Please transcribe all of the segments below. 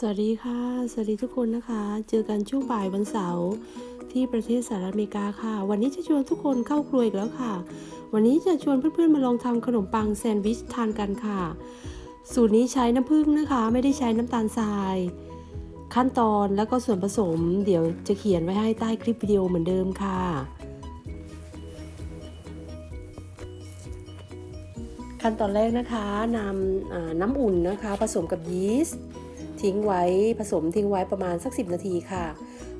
สวัสดีค่ะ สวัสดีทุกคนนะคะ เจอกันช่วงบ่ายวันเสาร์ที่ประเทศสหรัฐอเมริกาค่ะ วันนี้จะชวนทุกคนเข้าครัวอีกแล้วค่ะ วันนี้จะชวนเพื่อนๆมาลองทำขนมปังแซนด์วิชทานกันค่ะ สูตรนี้ใช้น้ำผึ้งนะคะ ไม่ได้ใช้น้ำตาลทราย ขั้นตอนแล้วก็ส่วนผสม เดี๋ยวจะเขียนไว้ให้ใต้คลิปวิดีโอเหมือนเดิมค่ะขั้นตอนแรกนะคะนำน้ำอุ่นนะคะ ผสมกับยีสต์ ทิ้งไว้ผสมทิ้งไว้ประมาณสัก 10 นาทีค่ะ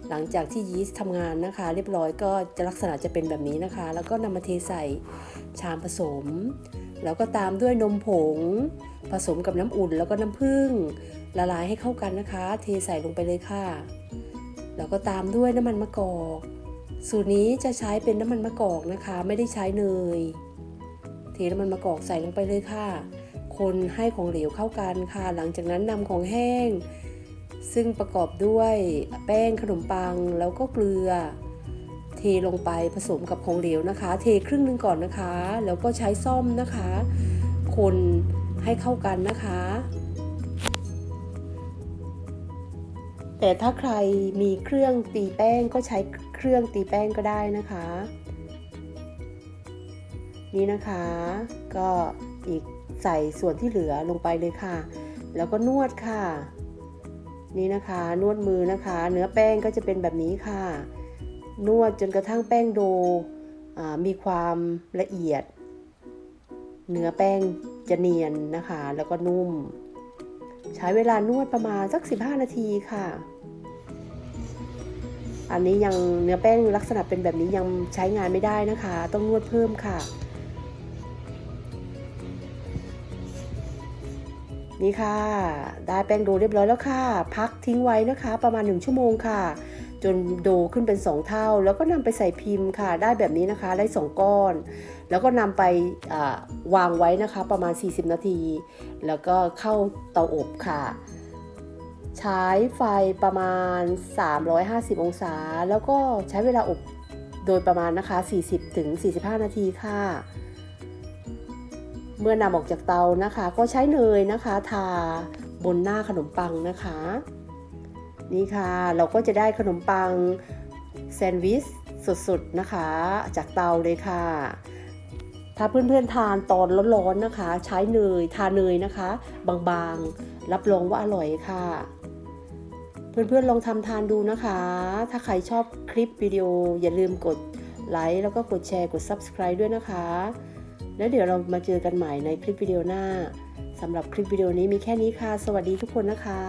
หลังจากที่ยีสต์ทำงานนะคะ เรียบร้อยก็จะลักษณะจะเป็นแบบนี้นะคะ แล้วก็นำมาเทใส่ชามผสม แล้วก็ตามด้วยนมผง ผสมกับน้ำอุ่น แล้วก็น้ำผึ้งละลายให้เข้ากันนะคะ เทใส่ลงไปเลยค่ะ แล้วก็ตามด้วยน้ำมันมะกอกสูตรนี้จะใช้เป็นน้ำมันมะกอกนะคะ ไม่ได้ใช้เนยเทน้ำมันมะกอกใส่ลงไปเลยค่ะ คนให้ของเหลวเข้ากันค่ะ หลังจากนั้นนำของแห้ง ซึ่งประกอบด้วยแป้งขนมปังแล้วก็เกลือ เทลงไปผสมกับของเหลวนะคะ เทครึ่งหนึงก่อนนะคะ แล้วก็ใช้ซ่อมนะคะ คนให้เข้ากันนะคะ แต่ถ้าใครมีเครื่องตีแป้งก็ใช้เครื่องตีแป้งก็ได้นะคะ นี่นะคะ ก็อีกใส่ส่วนที่เหลือลงไปเลยค่ะ แล้วก็นวดค่ะ นี่นะคะ นวดมือนะคะ เนื้อแป้งก็จะเป็นแบบนี้ค่ะ นวดจนกระทั่งแป้งโดมีความละเอียด เนื้อแป้งจะเนียนนะคะ แล้วก็นุ่ม ใช้เวลานวดประมาณสัก 15 นาทีค่ะ อันนี้ยังเนื้อแป้งลักษณะเป็นแบบนี้ยังใช้งานไม่ได้นะคะ ต้องนวดเพิ่มค่ะ นี่ค่ะ ได้แป้งโดเรียบร้อยแล้วค่ะ พักทิ้งไว้นะคะ ประมาณ 1 ชั่วโมงค่ะ จนโดขึ้นเป็น 2 เท่า แล้วก็นำไปใส่พิมพ์ค่ะ ได้แบบนี้นะคะได้ 2 ก้อน แล้วก็นำไปวางไว้นะคะ ประมาณ 40 นาที แล้วก็เข้าเตาอบค่ะ ใช้ไฟประมาณ 350 องศา แล้วก็ใช้เวลาอบโดยประมาณนะคะ 40-45 นาทีค่ะ เมื่อนำออกจากเตานะคะ ก็ใช้เนยนะคะ ทาบนหน้าขนมปังนะคะ นี่ค่ะเราก็จะได้ขนมปังแซนด์วิชสดๆนะคะ จากเตาเลยค่ะ ถ้าเพื่อนๆทานตอนร้อนๆนะคะ ใช้เนยทาเนยนะคะ บางๆ รับรองว่าอร่อยค่ะ เพื่อนๆลองทำทานดูนะคะ ถ้าใครชอบคลิปวิดีโออย่าลืมกดไลค์แล้วก็กดแชร์กด Subscribe ด้วยนะคะ แล้วเดี๋ยวเรามาเจอกันใหม่ในคลิปวิดีโอหน้าสำหรับคลิปวิดีโอนี้มีแค่นี้ค่ะ สวัสดีทุกคนนะคะ